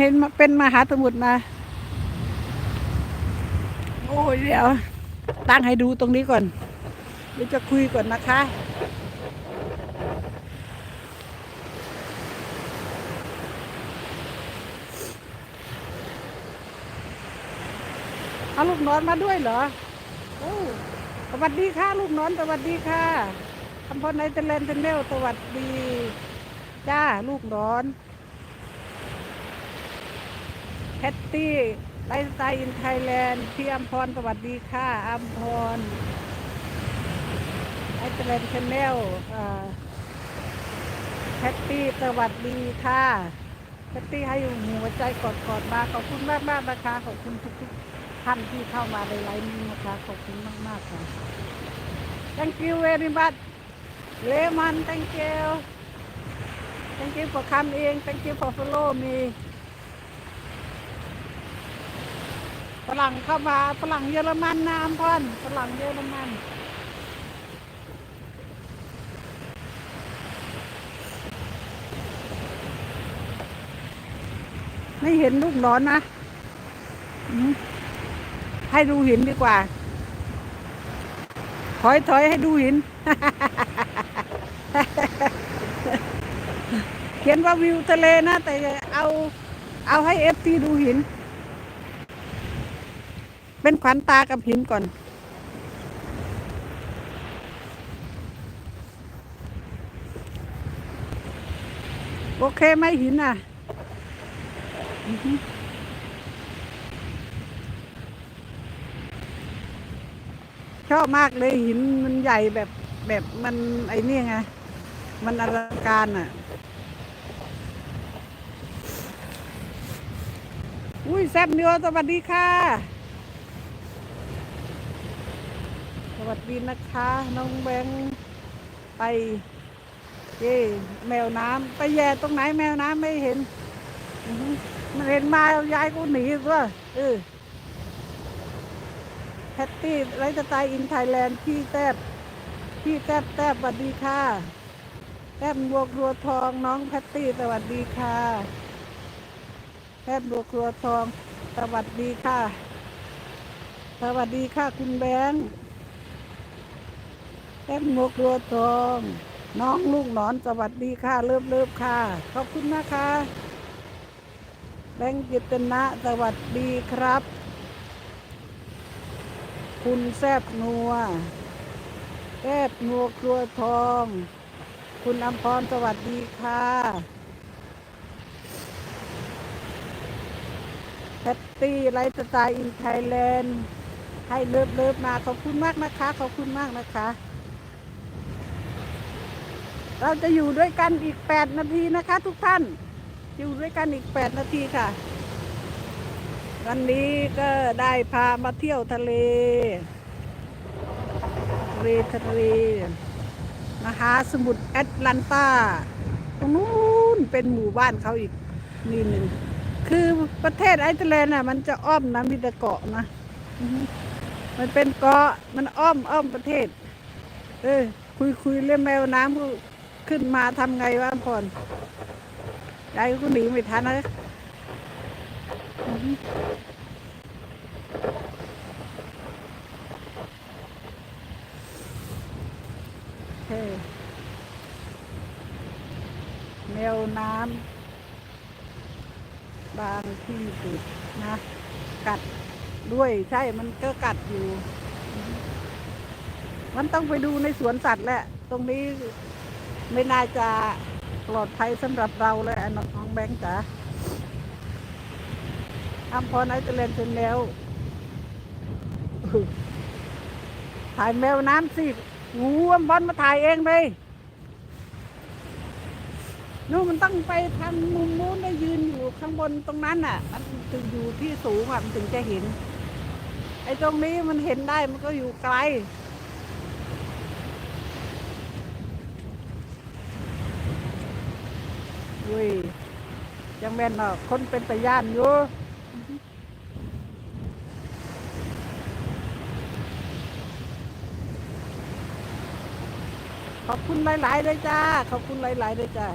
เห็นเป็นมหาสมุทรมา โอ้ยเดี๋ยว ตั้งให้ดูตรงนี้ก่อน เดี๋ยวจะคุยก่อนนะคะ เอาลูกนอนมาด้วยเหรอ โอ้สวัสดีค่ะ ลูกนอนสวัสดีค่ะคำพรในเตเลนเทนเนลสวัสดี จ้า ลูกนอนแพ ตตี้ไลฟ์สไตล์อินไทยแลนด์พี่อัมพรสวัสดีค่ะอัมพรไอเตเลนเทนเนลแพตตี้สวัสดีค่ะแพตตี้ให้หัวใจกอดๆมาขอบคุณมากมากนะคะขอบคุณทุกๆท่านที่เข้ามาในไลน์นี้นะคะขอบคุณมากมากค่ะ thank you very much Lemon thank you thank you for coming thank you for follow me ฝรั่งเข้ามาฝรั่งเยอรมันนะอัมพรฝรั่งเยอรมันไม่เห็นลูกร้อนนะให้ดูหินดีกว่า ถอยถอยให้ดูหิน เขียนว่าวิวทะเลนะ แต่เอาเอาให้เอฟซีดูหิน เป็นขวัญตากับหินก่อน โอเคไหมหินอะชอบมากเลยหินมันใหญ่แบบแบบมันไอ้นี่ไง มันอลังการอะ อุ้ยแซบเนียวสวัสดีค่ะ ส วัสดีนะคะ น้องแบงค์ไปเย่แมวน้ำไปแย่ตรงไหนแมวน้ำไม่เห็นมันเห็นมายายก็หนีก็เออแพตตี้ไลฟ์สไตล์อินไทยแลนด์พี่แทบพี่แทบแทบสวัสดีค่ะแทบบวกรัวทองน้องแพตตี้สวัสดีค่ะแทบบวกรัวทอง สวัสดีค่ะ สวัสดีค่ะคุณแบงค์ แทบบวกรัวทอง น้องลูกหนอนสวัสดีค่ะ เลิฟเลิฟค่ะ ขอบคุณนะคะแบงค์จิตนะสวัสดีครับ คุณแซบนัวแซบนัวครัวทอง คุณอมพรสวัสดีค่ะแพตตี้ไลฟ์สไตล์อินไทยแลนด์ให้เลิฟเลิฟมาขอบคุณมากนะคะ ขอบคุณมากนะคะ เราจะอยู่ด้วยกันอีก 8 นาทีนะคะ ทุกท่าน อยู่ด้วยกันอีก 8 นาทีค่ะ วันนี้ก็ได้พามาเที่ยวทะเลทะเลทะเลมหาสมุทรแอตแลนตาตรงนู้นเป็นหมู่บ้านเขาอีกนี่หนึ่งคือประเทศไอซ์แลนด์น่ะ มันจะอ้อมนะมีแต่เกาะนะ มันเป็นเกาะมันอ้อมอ้อมประเทศ เออคุยคุยเรื่องแมวน้ำก็ ขึ้นมาทำไงวะพ่อนยายก็หนีไม่ทันนะอือฮึเท่แมวน้ำบางที่สุดนะ กัดด้วยใช่มันก็กัดอยู่ มันต้องไปดูในสวนสัตว์แหละ ตรงนี้ ไม่น่าจะปลอดภัยสำหรับเราเลยอะน้องแบงค์จ๋าอัมพรไอเจเลนเสร็จแล้วถ่ายแมวน้ำสิงูอัมบอลมาถ่ายเองเลยนู่นมันต้องไปทางมุมนู้นได้ยืนอยู่ข้างบนตรงนั้นน่ะ มันถึงอยู่ที่สูงอะมันถึงจะเห็น ไอ้ตรงนี้มันเห็นได้มันก็อยู่ไกล อุ้ยยังแม่นเนาะคนเป็นตะย่านอยู่ขอบคุณหลายๆเลยจ้า ขอบคุณหลายๆเลยจ้า